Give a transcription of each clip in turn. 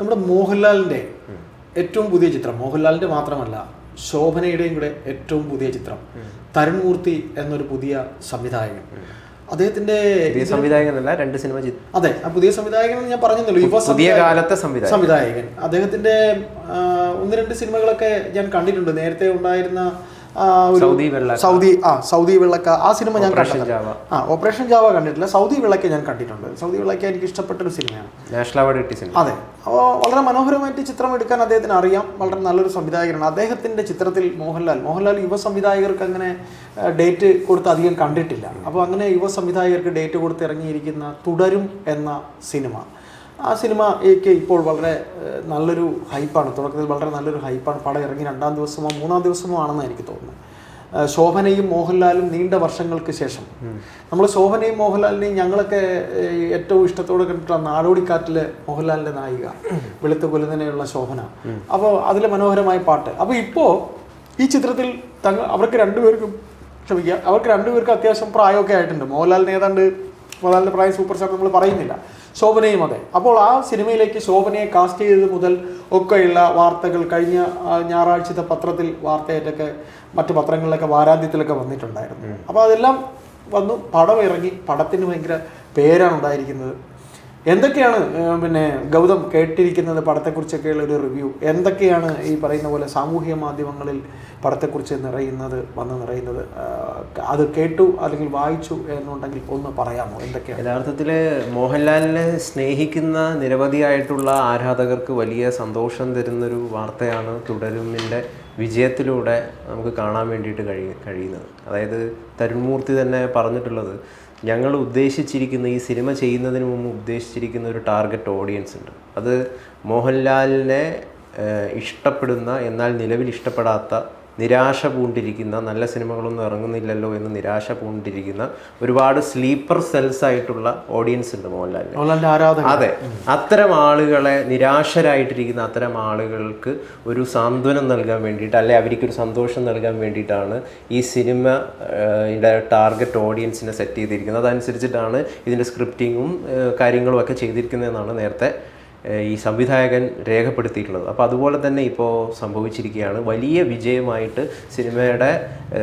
നമ്മുടെ മോഹൻലാലിന്റെ ഏറ്റവും പുതിയ ചിത്രം മോഹൻലാലിന്റെ മാത്രമല്ല ശോഭനയുടെയും കൂടെ ഏറ്റവും പുതിയ ചിത്രം തരുൺമൂർത്തി എന്നൊരു പുതിയ സംവിധായകൻ. അദ്ദേഹത്തിന്റെ സംവിധായകൻ സംവിധായകനല്ല രണ്ട് സിനിമ അതെ ആ പുതിയ സംവിധായകൻ ഞാൻ പറഞ്ഞല്ലോ യുവ പുതിയ. കാലത്തെ സംവിധായകൻ. അദ്ദേഹത്തിന്റെ ഒന്ന് രണ്ട് സിനിമകളൊക്കെ ഞാൻ കണ്ടിട്ടുണ്ട്. നേരത്തെ ഉണ്ടായിരുന്ന സൗദി ആ സൗദി വിളക്ക ആ സിനിമ ഞാൻ കണ്ടിട്ടില്ല. ആ ഓപ്പറേഷൻ ജാവ കണ്ടിട്ടില്ല. സൗദി വിളക്ക ഞാൻ കണ്ടിട്ടുണ്ട്. സൗദി വിളക്ക എനിക്ക് ഇഷ്ടപ്പെട്ട ഒരു സിനിമയാണ്. നാഷണൽ അവാർഡ് കിട്ടിയ സിനിമ. അതെ. അപ്പോൾ വളരെ മനോഹരമായിട്ട് ചിത്രം എടുക്കാൻ അദ്ദേഹത്തിന് അറിയാം. വളരെ നല്ലൊരു സംവിധായകനാണ്. അദ്ദേഹത്തിന്റെ ചിത്രത്തിൽ മോഹൻലാൽ മോഹൻലാൽ യുവ സംവിധായകർക്ക് അങ്ങനെ ഡേറ്റ് കൊടുത്ത് അധികം കണ്ടിട്ടില്ല. അപ്പോൾ അങ്ങനെ യുവ സംവിധായകർക്ക് ഡേറ്റ് കൊടുത്ത് ഇറങ്ങിയിരിക്കുന്ന തുടരും എന്ന സിനിമ. ആ സിനിമ ഒക്കെ ഇപ്പോൾ വളരെ നല്ലൊരു ഹൈപ്പാണ്. തുടക്കത്തിൽ വളരെ നല്ലൊരു ഹൈപ്പാണ്. പടം ഇറങ്ങി രണ്ടാം ദിവസമോ മൂന്നാം ദിവസമോ ആണെന്ന് എനിക്ക് തോന്നുന്നു. ശോഭനയും മോഹൻലാലും നീണ്ട വർഷങ്ങൾക്ക് ശേഷം. നമ്മൾ ശോഭനയും മോഹൻലാലിനെയും ഞങ്ങളൊക്കെ ഏറ്റവും ഇഷ്ടത്തോടെ കണ്ടിട്ടുള്ള നാടോടിക്കാറ്റിലെ മോഹൻലാലിന്റെ നായിക വെളുത്ത കൊലുന്നനെയുള്ള ശോഭന. അപ്പോൾ അതിലെ മനോഹരമായ പാട്ട്. അപ്പോൾ ഇപ്പോൾ ഈ ചിത്രത്തിൽ തങ്ങൾ അവർക്ക് രണ്ടുപേർക്കും ക്ഷമിക്കുക അവർക്ക് രണ്ടുപേർക്കും അത്യാവശ്യം പ്രായമൊക്കെ ആയിട്ടുണ്ട്. മോഹൻലാലിന് ഏതാണ്ട് മോഹൻലാലിന്റെ പ്രായം സൂപ്പർ സ്റ്റാർ നമ്മൾ പറയുന്നില്ല. ശോഭനയും അതെ. അപ്പോൾ ആ സിനിമയിലേക്ക് ശോഭനയെ കാസ്റ്റ് ചെയ്തത് മുതൽ ഒക്കെയുള്ള വാർത്തകൾ കഴിഞ്ഞ ഞായറാഴ്ചത്തെ പത്രത്തിൽ വാർത്തയായിട്ടൊക്കെ മറ്റു പത്രങ്ങളിലൊക്കെ വാരാന്ത്യത്തിലൊക്കെ വന്നിട്ടുണ്ടായിരുന്നു. അപ്പോൾ അതെല്ലാം വന്നു. പടം ഇറങ്ങി. പടത്തിന് ഭയങ്കര പേരാണ് ഉണ്ടായിരിക്കുന്നത്. എന്തൊക്കെയാണ് പിന്നെ ഗൗതം കേട്ടിരിക്കുന്നത് പടത്തെക്കുറിച്ചൊക്കെയുള്ള ഒരു റിവ്യൂ എന്തൊക്കെയാണ് ഈ പറയുന്ന പോലെ സാമൂഹ്യ മാധ്യമങ്ങളിൽ പടത്തെക്കുറിച്ച് നിറയുന്നത് വന്ന് നിറയുന്നത്? അത് കേട്ടു അല്ലെങ്കിൽ വായിച്ചു എന്നുണ്ടെങ്കിൽ ഒന്ന് പറയാമോ? എന്തൊക്കെയാണ്? യഥാർത്ഥത്തിൽ മോഹൻലാലിനെ സ്നേഹിക്കുന്ന നിരവധിയായിട്ടുള്ള ആരാധകർക്ക് വലിയ സന്തോഷം തരുന്നൊരു വാർത്തയാണ് തുടരുമിന്റെ വിജയത്തിലൂടെ നമുക്ക് കാണാൻ വേണ്ടിയിട്ട് കഴി കഴിയുന്നത്. അതായത് തരുൺമൂർത്തി തന്നെ പറഞ്ഞിട്ടുള്ളത് ഞങ്ങൾ ഉദ്ദേശിച്ചിരിക്കുന്ന ഈ സിനിമ ചെയ്യുന്നതിന് മുമ്പ് ഉദ്ദേശിച്ചിരിക്കുന്ന ഒരു ടാർഗറ്റ് ഓഡിയൻസ് ഉണ്ട്. അത് മോഹൻലാലിനെ ഇഷ്ടപ്പെടുന്ന എന്നാൽ നിലവിൽ ഇഷ്ടപ്പെടാത്ത നിരാശ പൂണ്ടിരിക്കുന്ന നല്ല സിനിമകളൊന്നും ഇറങ്ങുന്നില്ലല്ലോ എന്ന് നിരാശ പൂണ്ടിരിക്കുന്ന ഒരുപാട് സ്ലീപ്പർ സെൽസ് ആയിട്ടുള്ള ഓഡിയൻസ് ഉണ്ട് മോഹൻലാലിന്. അതെ. അത്തരം ആളുകളെ നിരാശരായിട്ടിരിക്കുന്ന അത്തരം ആളുകൾക്ക് ഒരു സാന്ത്വനം നൽകാൻ വേണ്ടിയിട്ട് അല്ലെ അവർക്കൊരു സന്തോഷം നൽകാൻ വേണ്ടിയിട്ടാണ് ഈ സിനിമ ടാർഗറ്റ് ഓഡിയൻസിനെ സെറ്റ് ചെയ്തിരിക്കുന്നത്. അതനുസരിച്ചിട്ടാണ് ഇതിന്റെ സ്ക്രിപ്റ്റിങ്ങും കാര്യങ്ങളും ഒക്കെ ചെയ്തിരിക്കുന്നതെന്നാണ് നേരത്തെ ഈ സംവിധായകൻ രേഖപ്പെടുത്തിയിട്ടുള്ളത്. അപ്പോൾ അതുപോലെ തന്നെ ഇപ്പോൾ സംഭവിച്ചിരിക്കുകയാണ്. വലിയ വിജയമായിട്ട് സിനിമയുടെ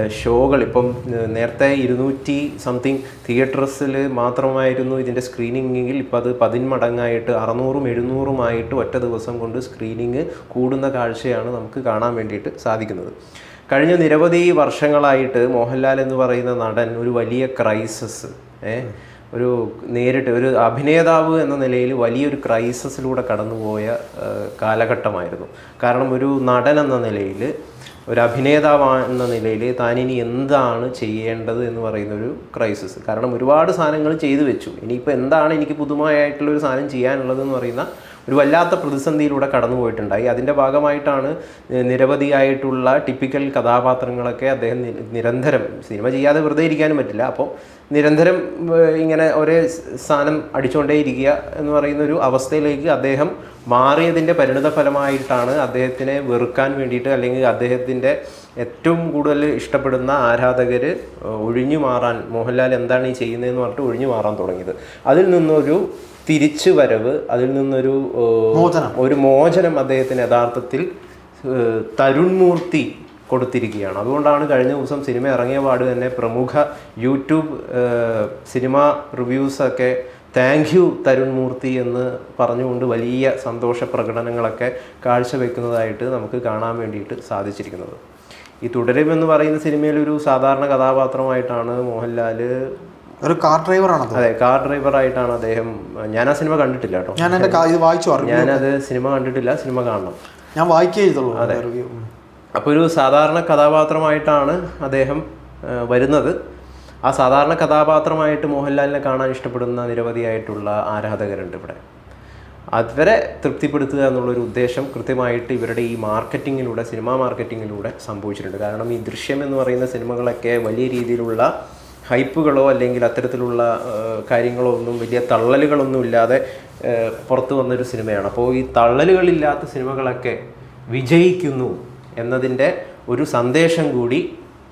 ഷോകൾ ഇപ്പം നേരത്തെ ഇരുന്നൂറ്റി സംതിങ് തിയേറ്റേഴ്സിൽ മാത്രമായിരുന്നു ഇതിന്റെ സ്ക്രീനിങ്ങിൽ. ഇപ്പോൾ അത് പതിന്മടങ്ങായിട്ട് അറുന്നൂറും എഴുന്നൂറുമായിട്ട് ഒറ്റ ദിവസം കൊണ്ട് സ്ക്രീനിങ് കൂടുന്ന കാഴ്ചയാണ് നമുക്ക് കാണാൻ വേണ്ടിയിട്ട് സാധിക്കുന്നത്. കഴിഞ്ഞ നിരവധി വർഷങ്ങളായിട്ട് മോഹൻലാൽ എന്ന് പറയുന്ന നടൻ ഒരു വലിയ ക്രൈസിസ് ഏഹ് ഒരു നേരിട്ട് ഒരു അഭിനേതാവ് എന്ന നിലയിൽ വലിയൊരു ക്രൈസിസിലൂടെ കടന്നുപോയ കാലഘട്ടമായിരുന്നു. കാരണം ഒരു നടൻ എന്ന നിലയിൽ ഒരു അഭിനേതാവ് എന്ന നിലയിൽ താനിനി എന്താണ് ചെയ്യേണ്ടത് എന്ന് പറയുന്ന ഒരു ക്രൈസിസ്. കാരണം ഒരുപാട് സാധനങ്ങൾ ചെയ്തു വെച്ചു. ഇനിയിപ്പോൾ എന്താണ് എനിക്ക് പുതുമയായിട്ടുള്ള ഒരു സാധനം ചെയ്യാനുള്ളത് എന്ന് പറയുന്ന ഒരു വല്ലാത്ത പ്രതിസന്ധിയിലൂടെ കടന്നു പോയിട്ടുണ്ടായി അതിന്റെ ഭാഗമായിട്ടാണ് നിരവധിയായിട്ടുള്ള ടിപ്പിക്കൽ കഥാപാത്രങ്ങളൊക്കെ അദ്ദേഹം നിരന്തരം സിനിമ ചെയ്യാതെ വെറുതെ ഇരിക്കാനും പറ്റില്ല. അപ്പോൾ നിരന്തരം ഇങ്ങനെ ഒരേ സ്ഥാനം അടിച്ചുകൊണ്ടേയിരിക്കുക എന്ന് പറയുന്ന ഒരു അവസ്ഥയിലേക്ക് അദ്ദേഹം മാറിയതിന്റെ പരിണിത ഫലമായിട്ടാണ് അദ്ദേഹത്തിനെ വെറുക്കാൻ വേണ്ടിയിട്ട് അല്ലെങ്കിൽ അദ്ദേഹത്തിന്റെ ഏറ്റവും കൂടുതൽ ഇഷ്ടപ്പെടുന്ന ആരാധകർ ഒഴിഞ്ഞു മാറാൻ മോഹൻലാൽ എന്താണ് ഈ ചെയ്യുന്നതെന്ന് പറഞ്ഞിട്ട് ഒഴിഞ്ഞു മാറാൻ തുടങ്ങിയത്. അതിൽ നിന്നൊരു തിരിച്ചു വരവ് അതിൽ നിന്നൊരു ഒരു മോചനം അദ്ദേഹത്തിന് യഥാർത്ഥത്തിൽ തരുൺമൂർത്തി കൊടുത്തിരിക്കുകയാണ്. അതുകൊണ്ടാണ് കഴിഞ്ഞ ദിവസം സിനിമ ഇറങ്ങിയ പാട് തന്നെ പ്രമുഖ യൂട്യൂബ് സിനിമ റിവ്യൂസൊക്കെ താങ്ക് യു തരുൺമൂർത്തി എന്ന് പറഞ്ഞുകൊണ്ട് വലിയ സന്തോഷ പ്രകടനങ്ങളൊക്കെ കാഴ്ചവെക്കുന്നതായിട്ട് നമുക്ക് കാണാൻ വേണ്ടിയിട്ട് സാധിച്ചിരിക്കുന്നത്. ഈ തുടരും എന്ന് പറയുന്ന സിനിമയിൽ ഒരു സാധാരണ കഥാപാത്രമായിട്ടാണ് മോഹൻലാൽ ഒരു കാർ ഡ്രൈവറാണ് അതെ കാർ ഡ്രൈവർ ആയിട്ടാണ് അദ്ദേഹം ഞാൻ ആ സിനിമ കണ്ടിട്ടില്ല കേട്ടോ. ഞാൻ എന്റെ ഇത് വായിച്ചു അറിഞ്ഞു ഞാനത് സിനിമ കണ്ടിട്ടില്ല സിനിമ കാണണം. ഞാൻ വായിക്കേ ചെയ്തുള്ളൂ അതെ. അപ്പോൾ ഒരു സാധാരണ കഥാപാത്രമായിട്ടാണ് അദ്ദേഹം വരുന്നത്. ആ സാധാരണ കഥാപാത്രമായിട്ട് മോഹൻലാലിനെ കാണാൻ ഇഷ്ടപ്പെടുന്ന നിരവധിയായിട്ടുള്ള ആരാധകരുണ്ട് ഇവിടെ. അവരെ തൃപ്തിപ്പെടുത്തുക എന്നുള്ളൊരു ഉദ്ദേശം കൃത്യമായിട്ട് ഇവരുടെ ഈ മാർക്കറ്റിങ്ങിലൂടെ സിനിമാ മാർക്കറ്റിങ്ങിലൂടെ സംഭവിച്ചിട്ടുണ്ട്. കാരണം ഈ ദൃശ്യം എന്ന് പറയുന്ന സിനിമകളൊക്കെ വലിയ രീതിയിലുള്ള ഹൈപ്പുകളോ അല്ലെങ്കിൽ അത്തരത്തിലുള്ള കാര്യങ്ങളോ ഒന്നും വലിയ തള്ളലുകളൊന്നും ഇല്ലാതെ പുറത്തു വന്നൊരു സിനിമയാണ്. അപ്പോൾ ഈ തള്ളലുകളില്ലാത്ത സിനിമകളൊക്കെ വിജയിക്കുന്നു എന്നതിന്റെ ഒരു സന്ദേശം കൂടി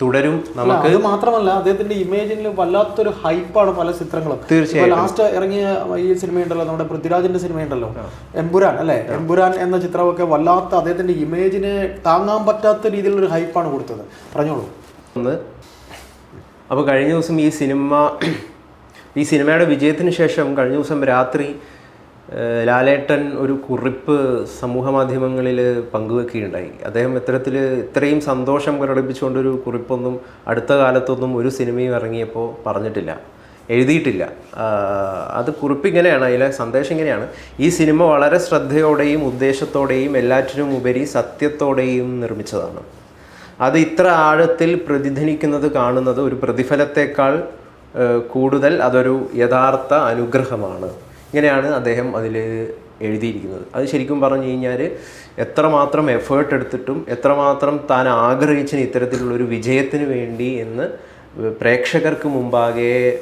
തുടരും നമുക്ക്. അത് മാത്രമല്ല അദ്ദേഹത്തിന്റെ ഇമേജിന് വല്ലാത്തൊരു ഹൈപ്പാണ് പല ചിത്രങ്ങളും. തീർച്ചയായും. ലാസ്റ്റ് ഇറങ്ങിയ ഈ സിനിമയുണ്ടല്ലോ നമ്മുടെ പൃഥ്വിരാജിന്റെ സിനിമയുണ്ടല്ലോ എംപുരാൻ അല്ലെ? എംപുരാൻ എന്ന ചിത്രമൊക്കെ വല്ലാത്ത അദ്ദേഹത്തിന്റെ ഇമേജിന് താങ്ങാൻ പറ്റാത്ത രീതിയിലുള്ള ഒരു ഹൈപ്പാണ് കൊടുത്തത്. പറഞ്ഞോളൂ. ഒന്ന് അപ്പോൾ കഴിഞ്ഞ ദിവസം ഈ സിനിമ ഈ സിനിമയുടെ വിജയത്തിന് ശേഷം കഴിഞ്ഞ ദിവസം രാത്രി ലാലേട്ടൻ ഒരു കുറിപ്പ് സമൂഹ മാധ്യമങ്ങളിൽ പങ്കുവെക്കുകയുണ്ടായി. അദ്ദേഹം ഇത്തരത്തിൽ ഇത്രയും സന്തോഷം പ്രകടിപ്പിച്ചുകൊണ്ടൊരു കുറിപ്പൊന്നും അടുത്ത കാലത്തൊന്നും ഒരു സിനിമയും ഇറങ്ങിയപ്പോൾ പറഞ്ഞിട്ടില്ല എഴുതിയിട്ടില്ല. അത് കുറിപ്പ് ഇങ്ങനെയാണ് അതിലെ സന്ദേശം ഇങ്ങനെയാണ്. ഈ സിനിമ വളരെ ശ്രദ്ധയോടെയും ഉദ്ദേശത്തോടെയും എല്ലാറ്റിനും ഉപരി സത്യത്തോടെയും നിർമ്മിച്ചതാണ്. അത് ഇത്ര ആഴത്തിൽ പ്രതിധ്വനിക്കുന്നത് കാണുന്നത് ഒരു പ്രതിഫലത്തേക്കാൾ കൂടുതൽ അതൊരു യഥാർത്ഥ അനുഗ്രഹമാണ്. ഇങ്ങനെയാണ് അദ്ദേഹം അതിൽ എഴുതിയിരിക്കുന്നത്. അത് ശരിക്കും പറഞ്ഞു കഴിഞ്ഞാൽ എത്രമാത്രം എഫേർട്ട് എടുത്തിട്ടും എത്രമാത്രം താൻ ആഗ്രഹിച്ചിന് ഇത്തരത്തിലുള്ളൊരു വിജയത്തിന് വേണ്ടി എന്ന് പ്രേക്ഷകർക്ക് മുമ്പാകെ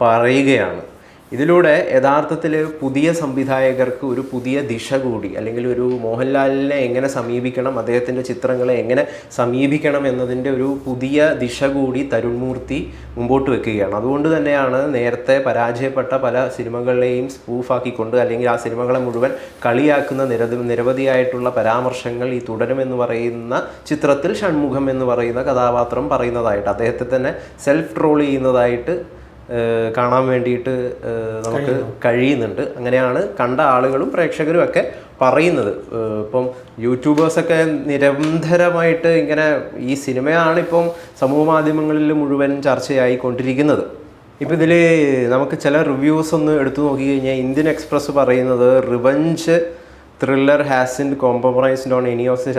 പറയുകയാണ്. ഇതിലൂടെ യഥാർത്ഥത്തിൽ പുതിയ സംവിധായകർക്ക് ഒരു പുതിയ ദിശ കൂടി അല്ലെങ്കിൽ ഒരു മോഹൻലാലിനെ എങ്ങനെ സമീപിക്കണം അദ്ദേഹത്തിന്റെ ചിത്രങ്ങളെ എങ്ങനെ സമീപിക്കണം എന്നതിന്റെ ഒരു പുതിയ ദിശ കൂടി തരുൺമൂർത്തി മുമ്പോട്ട് വെക്കുകയാണ്. അതുകൊണ്ട് തന്നെയാണ് നേരത്തെ പരാജയപ്പെട്ട പല സിനിമകളെയും സ്പൂഫാക്കിക്കൊണ്ട് അല്ലെങ്കിൽ ആ സിനിമകളെ മുഴുവൻ കളിയാക്കുന്ന നിരവധി നിരവധിയായിട്ടുള്ള പരാമർശങ്ങൾ ഈ തുടരുമെന്ന് പറയുന്ന ചിത്രത്തിൽ ഷൺമുഖം എന്ന് പറയുന്ന കഥാപാത്രം പറയുന്നതായിട്ട് അദ്ദേഹത്തെ തന്നെ സെൽഫ് ട്രോൾ ചെയ്യുന്നതായിട്ട് കാണാൻ വേണ്ടിയിട്ട് നമുക്ക് കഴിയുന്നുണ്ട്. അങ്ങനെയാണ് കണ്ട ആളുകളും പ്രേക്ഷകരും ഒക്കെ പറയുന്നത്. ഇപ്പം യൂട്യൂബേഴ്സൊക്കെ നിരന്തരമായിട്ട് ഇങ്ങനെ ഈ സിനിമയാണ് ഇപ്പം സമൂഹ മാധ്യമങ്ങളിൽ മുഴുവൻ ചർച്ചയായി കൊണ്ടിരിക്കുന്നത് ഇപ്പം ഇതിൽ നമുക്ക് ചില റിവ്യൂസ് ഒന്ന് എടുത്തു നോക്കി കഴിഞ്ഞാൽ ഇന്ത്യൻ എക്സ്പ്രസ് പറയുന്നത് revenge thriller has in compromised on any of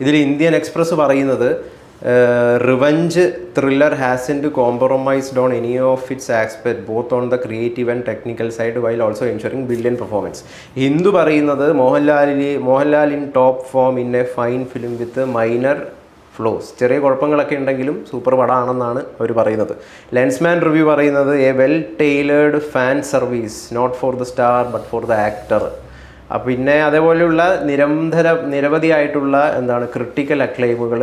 ഇതിൽ ഇന്ത്യൻ എക്സ്പ്രസ് പറയുന്നത് revenge thriller has in to compromised on any of its aspect both on the creative and technical side while also ensuring brilliant performance Hindu പറയുന്നത് മോഹൻലാലിന് Mohanlal in top form in a fine film with minor flaws ചെറിയ കുഴപ്പങ്ങളൊക്കെ ഉണ്ടെങ്കിലും super പടമാണെന്നാണ് അവർ പറയുന്നത്. Lensman review പറയുന്നത് a well tailored fan service not for the star but for the actor പിന്നെ അതേപോലെയുള്ള നിരന്തര നിരവധിയായിട്ടുള്ള എന്താണ് ക്രിട്ടിക്കൽ അക്ലെയിമുകൾ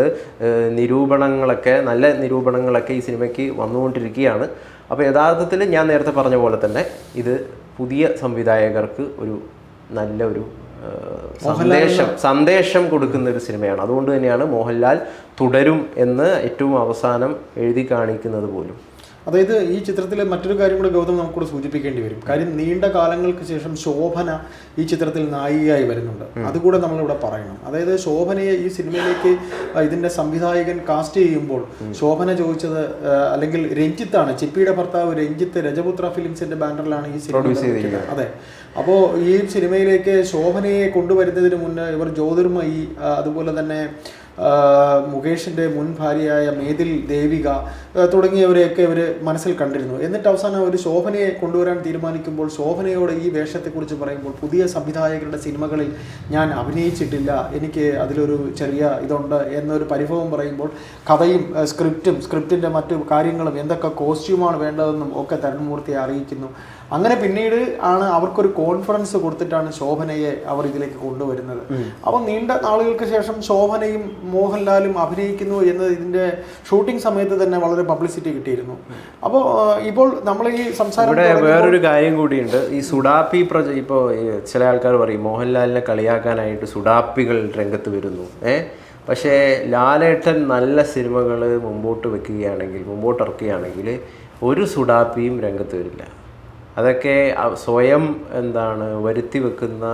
നിരൂപണങ്ങളൊക്കെ നല്ല നിരൂപണങ്ങളൊക്കെ ഈ സിനിമയ്ക്ക് വന്നുകൊണ്ടിരിക്കുകയാണ്. അപ്പോൾ യഥാർത്ഥത്തിൽ ഞാൻ നേരത്തെ പറഞ്ഞ പോലെ തന്നെ ഇത് പുതിയ സംവിധായകർക്ക് ഒരു നല്ല ഒരു സന്ദേശം സന്ദേശം കൊടുക്കുന്ന ഒരു സിനിമയാണ്. അതുകൊണ്ട് തന്നെയാണ് മോഹൻലാൽ തുടരും എന്ന് ഏറ്റവും അവസാനം എഴുതി കാണിക്കുന്നത് പോലും. അതായത് ഈ ചിത്രത്തിലെ മറ്റൊരു കാര്യം കൂടെ ഗൗതം നമുക്കൂടെ സൂചിപ്പിക്കേണ്ടി വരും. കാര്യം നീണ്ട കാലങ്ങൾക്ക് ശേഷം ശോഭന ഈ ചിത്രത്തിൽ നായികയായി വരുന്നുണ്ട്. അതുകൂടെ നമ്മളിവിടെ പറയണം. അതായത് ശോഭനയെ ഈ സിനിമയിലേക്ക് ഇതിന്റെ സംവിധായകൻ കാസ്റ്റ് ചെയ്യുമ്പോൾ ശോഭന ചോദിച്ചത് അല്ലെങ്കിൽ രഞ്ജിത്താണ് ചിപ്പിയുടെ ഭർത്താവ് രഞ്ജിത്ത് രജപുത്ര ഫിലിംസിന്റെ ബാനറിലാണ് ഈ സിനിമ. അതെ. അപ്പോൾ ഈ സിനിമയിലേക്ക് ശോഭനയെ കൊണ്ടുവരുന്നതിന് മുന്നേ ഇവർ ജ്യോതിർമയി അതുപോലെ തന്നെ ആ, മുകേഷിന്റെ മുൻ ഭാര്യയായ മേതിൽ ദേവിക തുടങ്ങിയവരെയൊക്കെ ഇവർ മനസ്സിൽ കണ്ടിരുന്നു. എന്നിട്ട് അവസാനം ഒരു ശോഭനയെ കൊണ്ടുവരാൻ തീരുമാനിക്കുമ്പോൾ ശോഭനയോട് ഈ വേഷത്തെക്കുറിച്ച് പറയുമ്പോൾ പുതിയ സംവിധായകരുടെ സിനിമകളിൽ ഞാൻ അഭിനയിച്ചിട്ടില്ല. എനിക്ക് അതിലൊരു ചെറിയ ഇതുണ്ട് എന്നൊരു പരിഭവം പറയുമ്പോൾ കഥയും സ്ക്രിപ്റ്റും സ്ക്രിപ്റ്റിന്റെ മറ്റു കാര്യങ്ങളും എന്തൊക്കെ കോസ്റ്റ്യൂമാണ് വേണ്ടതെന്നും ഒക്കെ തരുൺമൂർത്തിയെ അറിയിക്കുന്നു. അങ്ങനെ പിന്നീട് ആണ് അവർക്കൊരു കോൺഫിഡൻസ് കൊടുത്തിട്ടാണ് ശോഭനയെ അവർ ഇതിലേക്ക് കൊണ്ടുവരുന്നത്. അപ്പോൾ നീണ്ട നാളുകൾക്ക് ശേഷം ശോഭനയും മോഹൻലാലും അഭിനയിക്കുന്നു എന്നത് ഇതിന്റെ ഷൂട്ടിംഗ് സമയത്ത് തന്നെ വളരെ പബ്ലിസിറ്റി കിട്ടിയിരുന്നു. അപ്പോൾ ഇപ്പോൾ നമ്മൾ ഈ സംസാരം ഇവിടെ വേറൊരു കാര്യം കൂടിയുണ്ട്. ഈ സുഡാപ്പി പ്രജ ഇപ്പോൾ ചില ആൾക്കാർ പറയും മോഹൻലാലിനെ കളിയാക്കാനായിട്ട് സുഡാപ്പികൾ രംഗത്ത് വരുന്നു. ഏ? പക്ഷേ ലാലേട്ടൻ നല്ല സിനിമകൾ മുമ്പോട്ട് വെക്കുകയാണെങ്കിൽ മുമ്പോട്ട് ഇറക്കുകയാണെങ്കിൽ ഒരു സുഡാപ്പിയും രംഗത്ത് വരില്ല. അതൊക്കെ സ്വയം എന്താണ് വരുത്തി വെക്കുന്ന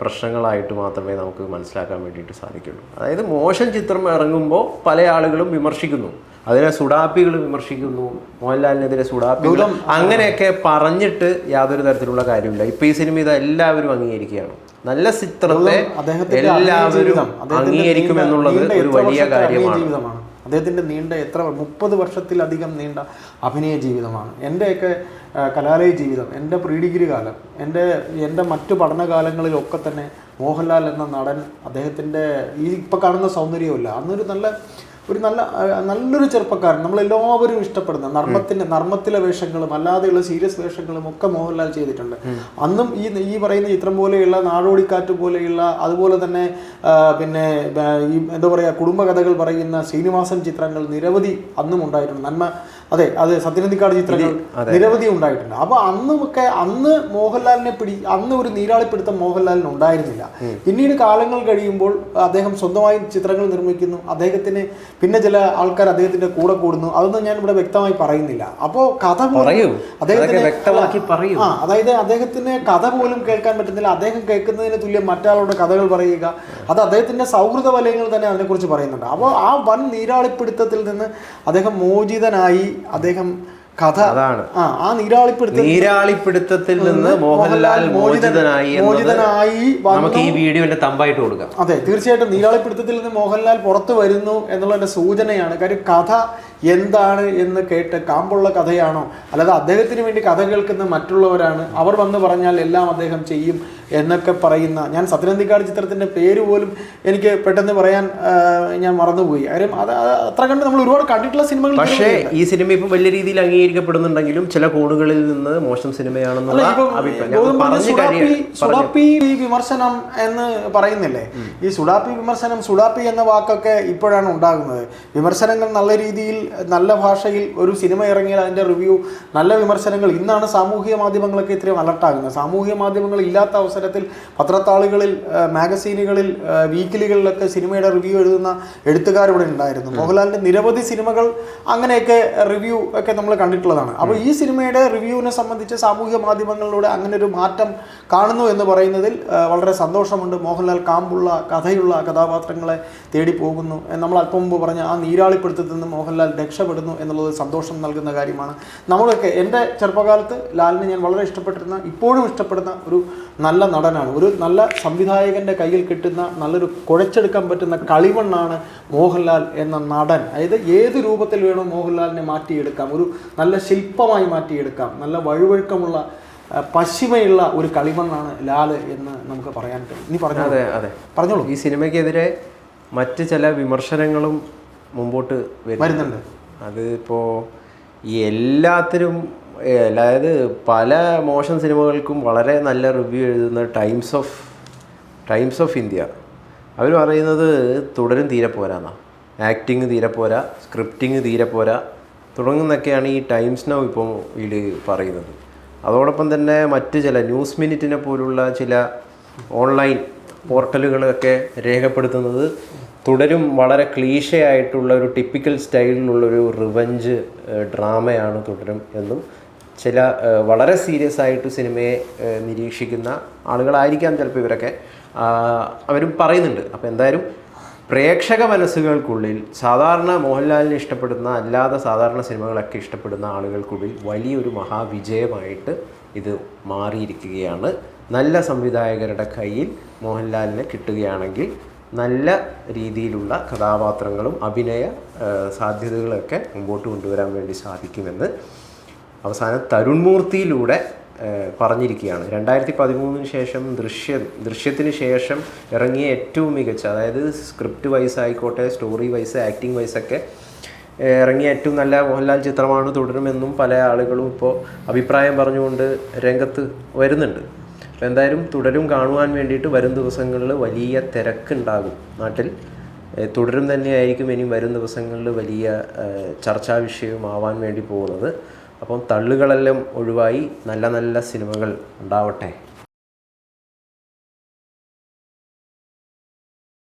പ്രശ്നങ്ങളായിട്ട് മാത്രമേ നമുക്ക് മനസ്സിലാക്കാൻ വേണ്ടിയിട്ട് സാധിക്കുള്ളൂ. അതായത് മോശം ചിത്രം ഇറങ്ങുമ്പോൾ പല ആളുകളും വിമർശിക്കുന്നു. അതിനെ സുഡാപ്പികൾ വിമർശിക്കുന്നു. മോഹൻലാലിനെതിരെ സുഡാപ്പികൾ അങ്ങനെയൊക്കെ പറഞ്ഞിട്ട് യാതൊരു തരത്തിലുള്ള കാര്യമില്ല ഇപ്പൊ ഈ സിനിമ ഇത് എല്ലാവരും അംഗീകരിക്കുകയാണ്. നല്ല ചിത്രത്തെ എല്ലാവരും ജീവിതം, അംഗീകരിക്കും എന്നുള്ളത് ഒരു വലിയ കാര്യമാണ്. ജീവിതമാണ് അദ്ദേഹത്തിന്റെ നീണ്ട എത്ര മുപ്പത് വർഷത്തിലധികം നീണ്ട അഭിനയ ജീവിതമാണ്. എന്റെയൊക്കെ കലാലയ ജീവിതം എന്റെ പ്രീ ഡിഗ്രി കാലം എന്റെ എന്റെ മറ്റു പഠനകാലങ്ങളിലൊക്കെ തന്നെ മോഹൻലാൽ എന്ന നടൻ അദ്ദേഹത്തിന്റെ ഈ ഇപ്പം കാണുന്ന സൗന്ദര്യമില്ല. അന്നൊരു നല്ല ഒരു നല്ല നല്ലൊരു ചെറുപ്പക്കാരൻ. നമ്മളെല്ലാവരും ഇഷ്ടപ്പെടുന്ന നർമ്മത്തിന്റെ നർമ്മത്തിലെ വേഷങ്ങളും അല്ലാതെയുള്ള സീരിയസ് വേഷങ്ങളും ഒക്കെ മോഹൻലാൽ ചെയ്തിട്ടുണ്ട്. അന്നും ഈ ഈ പറയുന്ന ചിത്രം പോലെയുള്ള നാടോടിക്കാറ്റ് പോലെയുള്ള അതുപോലെ തന്നെ പിന്നെ ഈ എന്താ പറയുക കുടുംബകഥകൾ പറയുന്ന ശ്രീനിവാസൻ ചിത്രങ്ങൾ നിരവധി അന്നും ഉണ്ടായിട്ടുണ്ട് നന്മ അതെ അത് സത്യനന്ദിക്കാട് ചിത്രങ്ങൾ നിരവധി ഉണ്ടായിട്ടുണ്ട്. അപ്പൊ അന്നൊക്കെ അന്ന് മോഹൻലാലിനെ പിടി അന്ന് ഒരു നീരാളിപ്പിടുത്തം മോഹൻലാലിന് ഉണ്ടായിരുന്നില്ല. പിന്നീട് കാലങ്ങൾ കഴിയുമ്പോൾ അദ്ദേഹം സ്വന്തമായി ചിത്രങ്ങൾ നിർമ്മിക്കുന്നു. അദ്ദേഹത്തിന് പിന്നെ ചില ആൾക്കാർ അദ്ദേഹത്തിന്റെ കൂടെ കൂടുന്നു. അതൊന്നും ഞാൻ ഇവിടെ വ്യക്തമായി പറയുന്നില്ല. അപ്പോൾ കഥ. അദ്ദേഹത്തിന് വ്യക്തമാക്കി പറയൂ. ആ അതായത് അദ്ദേഹത്തിന് കഥ പോലും കേൾക്കാൻ പറ്റുന്നില്ല. അദ്ദേഹം കേൾക്കുന്നതിന് തുല്യം മറ്റാളുടെ കഥകൾ പറയുക. അത് അദ്ദേഹത്തിന്റെ സൗഹൃദ വലയങ്ങൾ തന്നെ അതിനെക്കുറിച്ച് പറയുന്നുണ്ട്. അപ്പോൾ ആ വൻ നീരാളിപ്പിടുത്തത്തിൽ നിന്ന് അദ്ദേഹം മോചിതനായി അദ്ദേഹം കഥ അതാണ്. ആ നീരാളിപ്പിടുത്ത നീരാളിപ്പിടുത്തത്തിൽ നിന്ന് മോഹൻലാൽ മോചിതനായി മോചിതനായി നമുക്ക് ഈ വീഡിയോന്റെ തമ്പായിട്ട് കൊടുക്കാം. അതെ തീർച്ചയായിട്ടും നീരാളിപ്പിടുത്തത്തിൽ നിന്ന് മോഹൻലാൽ പുറത്തു വരുന്നു എന്നുള്ളതിന്റെ സൂചനയാണ്. കാര്യം കഥ എന്താണ് എന്ന് കേട്ട് കാമ്പുള്ള കഥയാണോ? അല്ലാതെ അദ്ദേഹത്തിന് വേണ്ടി കഥ കേൾക്കുന്ന മറ്റുള്ളവരാണ്. അവർ വന്ന് പറഞ്ഞാൽ എല്ലാം അദ്ദേഹം ചെയ്യും എന്നൊക്കെ പറയുന്ന ഞാൻ സത്യനന്ദിക്കാട് ചിത്രത്തിന്റെ പേര് പോലും എനിക്ക് പെട്ടെന്ന് പറയാൻ ഞാൻ മറന്നുപോയി. കാര്യം അത് അത് അത്ര കണ്ട് നമ്മൾ ഒരുപാട് കണ്ടിട്ടുള്ള സിനിമകൾ പക്ഷേ ഈ സിനിമ ഇപ്പം വലിയ രീതിയിൽ അംഗീകരിക്കപ്പെടുന്നുണ്ടെങ്കിലും ചില കോണുകളിൽ നിന്ന് മോശം സിനിമയാണെന്നുള്ള സുഡാപ്പി വിമർശനം എന്ന് പറയുന്നില്ലേ? ഈ സുഡാപ്പി വിമർശനം സുഡാപ്പി എന്ന വാക്കൊക്കെ ഇപ്പോഴാണ് ഉണ്ടാകുന്നത്. വിമർശനങ്ങൾ നല്ല രീതിയിൽ നല്ല ഭാഷയിൽ ഒരു സിനിമ ഇറങ്ങിയാൽ അതിന്റെ റിവ്യൂ നല്ല വിമർശനങ്ങൾ. ഇന്നാണ് സാമൂഹിക മാധ്യമങ്ങളൊക്കെ ഇത്രയും അലർട്ടാകുന്നത്. സാമൂഹിക മാധ്യമങ്ങൾ ഇല്ലാത്ത അവസരത്തിൽ പത്രത്താളുകളിൽ മാഗസീനുകളിൽ വീക്കിലികളിലൊക്കെ സിനിമയുടെ റിവ്യൂ എഴുതുന്ന എഴുത്തുകാരിവിടെ ഉണ്ടായിരുന്നു. മോഹൻലാലിന്റെ നിരവധി സിനിമകൾ അങ്ങനെയൊക്കെ റിവ്യൂ ഒക്കെ നമ്മൾ കണ്ടിട്ടുള്ളതാണ്. അപ്പോൾ ഈ സിനിമയുടെ റിവ്യൂവിനെ സംബന്ധിച്ച് സാമൂഹിക മാധ്യമങ്ങളിലൂടെ അങ്ങനെ ഒരു മാറ്റം കാണുന്നു എന്ന് പറയുന്നതിൽ വളരെ സന്തോഷമുണ്ട്. മോഹൻലാൽ കാമ്പുള്ള കഥയുള്ള കഥാപാത്രങ്ങളെ തേടി പോകുന്നു. നമ്മൾ അല്പം മുമ്പ് പറഞ്ഞ ആ നീരാളിപ്പെടുത്തത്തിൽ നിന്ന് മോഹൻലാൽ രക്ഷപ്പെടുന്നു എന്നുള്ളത് സന്തോഷം നൽകുന്ന കാര്യമാണ്. നമ്മളൊക്കെ എന്റെ ചെറുപ്പകാലത്ത് ലാലിനെ ഞാൻ വളരെ ഇഷ്ടപ്പെട്ടിരുന്ന ഇപ്പോഴും ഇഷ്ടപ്പെടുന്ന ഒരു നല്ല നടനാണ്. ഒരു നല്ല സംവിധായകന്റെ കയ്യിൽ കിട്ടുന്ന നല്ലൊരു കുഴച്ചെടുക്കാൻ പറ്റുന്ന കളിമണ്ണാണ് മോഹൻലാൽ എന്ന നടൻ. അതായത് ഏത് രൂപത്തിൽ വേണോ മോഹൻലാലിനെ മാറ്റിയെടുക്കാം. ഒരു നല്ല ശില്പമായി മാറ്റിയെടുക്കാം. നല്ല വഴുവഴുക്കമുള്ള പശിമയുള്ള ഒരു കളിമണ്ണാണ് ലാൽ എന്ന് നമുക്ക് പറയാൻ കഴിയും നീ പറഞ്ഞു അതെ അതെ. പറഞ്ഞോളൂ. ഈ സിനിമയ്ക്കെതിരെ മറ്റ് ചില വിമർശനങ്ങളും മുമ്പോട്ട് വരുന്നുണ്ട്. അത് ഇപ്പോൾ ഈ എല്ലാത്തിനും അതായത് പല മോശം സിനിമകൾക്കും വളരെ നല്ല റിവ്യൂ എഴുതുന്ന Times of Times of India. അവർ പറയുന്നത് തുടരും തീരെ പോരാന്നാ ആക്ടിങ് തീരെ പോരാ സ്ക്രിപ്റ്റിങ് തീരെ പോരാ തുടങ്ങുന്നൊക്കെയാണ് ഈ ടൈംസ് നൗ ഇപ്പോൾ ഇതിൽ പറയുന്നത്. അതോടൊപ്പം തന്നെ മറ്റ് ചില ന്യൂസ് മിനിറ്റിനെ പോലുള്ള ചില ഓൺലൈൻ പോർട്ടലുകളൊക്കെ രേഖപ്പെടുത്തുന്നത് തുടരും വളരെ ക്ലീശയായിട്ടുള്ള ഒരു ടിപ്പിക്കൽ സ്റ്റൈലിലുള്ളൊരു റിവഞ്ച് ഡ്രാമയാണ് തുടരും എന്നും ചില വളരെ സീരിയസ് ആയിട്ട് സിനിമയെ നിരീക്ഷിക്കുന്ന ആളുകളായിരിക്കാം ചിലപ്പോൾ ഇവരൊക്കെ. അവരും പറയുന്നുണ്ട്. അപ്പോൾ എന്തായാലും പ്രേക്ഷക മനസ്സുകൾക്കുള്ളിൽ സാധാരണ മോഹൻലാലിനെ ഇഷ്ടപ്പെടുന്ന അല്ലാതെ സാധാരണ സിനിമകളൊക്കെ ഇഷ്ടപ്പെടുന്ന ആളുകൾക്കുള്ളിൽ വലിയൊരു മഹാവിജയമായിട്ട് ഇത് മാറിയിരിക്കുകയാണ്. നല്ല സംവിധായകരുടെ കയ്യിൽ മോഹൻലാലിനെ കിട്ടുകയാണെങ്കിൽ നല്ല രീതിയിലുള്ള കഥാപാത്രങ്ങളും അഭിനയ സാധ്യതകളൊക്കെ മുമ്പോട്ട് കൊണ്ടുവരാൻ വേണ്ടി സാധിക്കുമെന്ന് അവസാനം തരുൺമൂർത്തിയിലൂടെ പറഞ്ഞിരിക്കുകയാണ്. രണ്ടായിരത്തി പതിമൂന്നിന് ശേഷം ദൃശ്യം ദൃശ്യത്തിന് ശേഷം ഇറങ്ങിയ ഏറ്റവും മികച്ച അതായത് സ്ക്രിപ്റ്റ് വൈസ് ആയിക്കോട്ടെ സ്റ്റോറി വൈസ് ആക്ടിങ് വൈസൊക്കെ ഇറങ്ങിയ ഏറ്റവും നല്ല മോഹൻലാൽ ചിത്രമാണ് തുടരുമെന്നും പല ആളുകളും ഇപ്പോൾ അഭിപ്രായം പറഞ്ഞുകൊണ്ട് രംഗത്ത് വരുന്നുണ്ട്. അപ്പോൾ എന്തായാലും തുടരും കാണുവാൻ വേണ്ടിയിട്ട് വരും ദിവസങ്ങളിൽ വലിയ തിരക്കുണ്ടാകും നാട്ടിൽ. തുടരും തന്നെയായിരിക്കും ഇനി വരും ദിവസങ്ങളിൽ വലിയ ചർച്ചാ വിഷയമാവാൻ വേണ്ടി പോകുന്നത്. അപ്പം തള്ളുകളെല്ലാം ഒഴിവായി നല്ല നല്ല സിനിമകൾ ഉണ്ടാവട്ടെ.